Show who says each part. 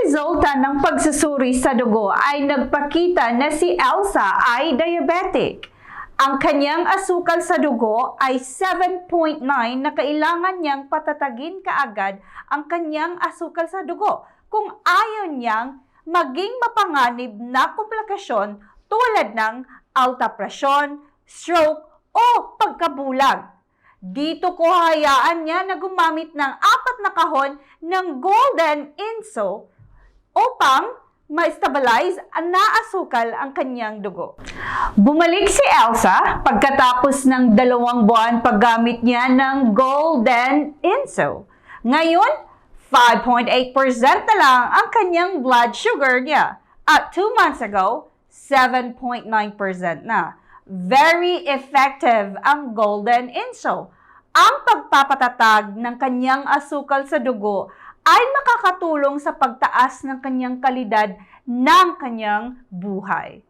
Speaker 1: resulta ng pagsusuri sa dugo ay nagpakita na si Elsa ay diabetic. Ang kanyang asukal sa dugo ay 7.9 na kailangan niyang patatagin kaagad ang kanyang asukal sa dugo kung ayaw niyang maging mapanganib na komplikasyon tulad ng alta presyon, stroke o pagkabulag. Dito ko hayaan niya na gumamit ng apat na kahon ng golden inso upang ma-stabilize na asukal ang kanyang dugo. Bumalik si Elsa pagkatapos ng dalawang buwan paggamit niya ng golden inso. Ngayon, 5.8% na lang ang kanyang blood sugar niya. At 2 months ago, 7.9% na. Very effective ang Golden Inso. Ang pagpapatatag ng kanyang asukal sa dugo ay makakatulong sa pagtaas ng kanyang kalidad ng kanyang buhay.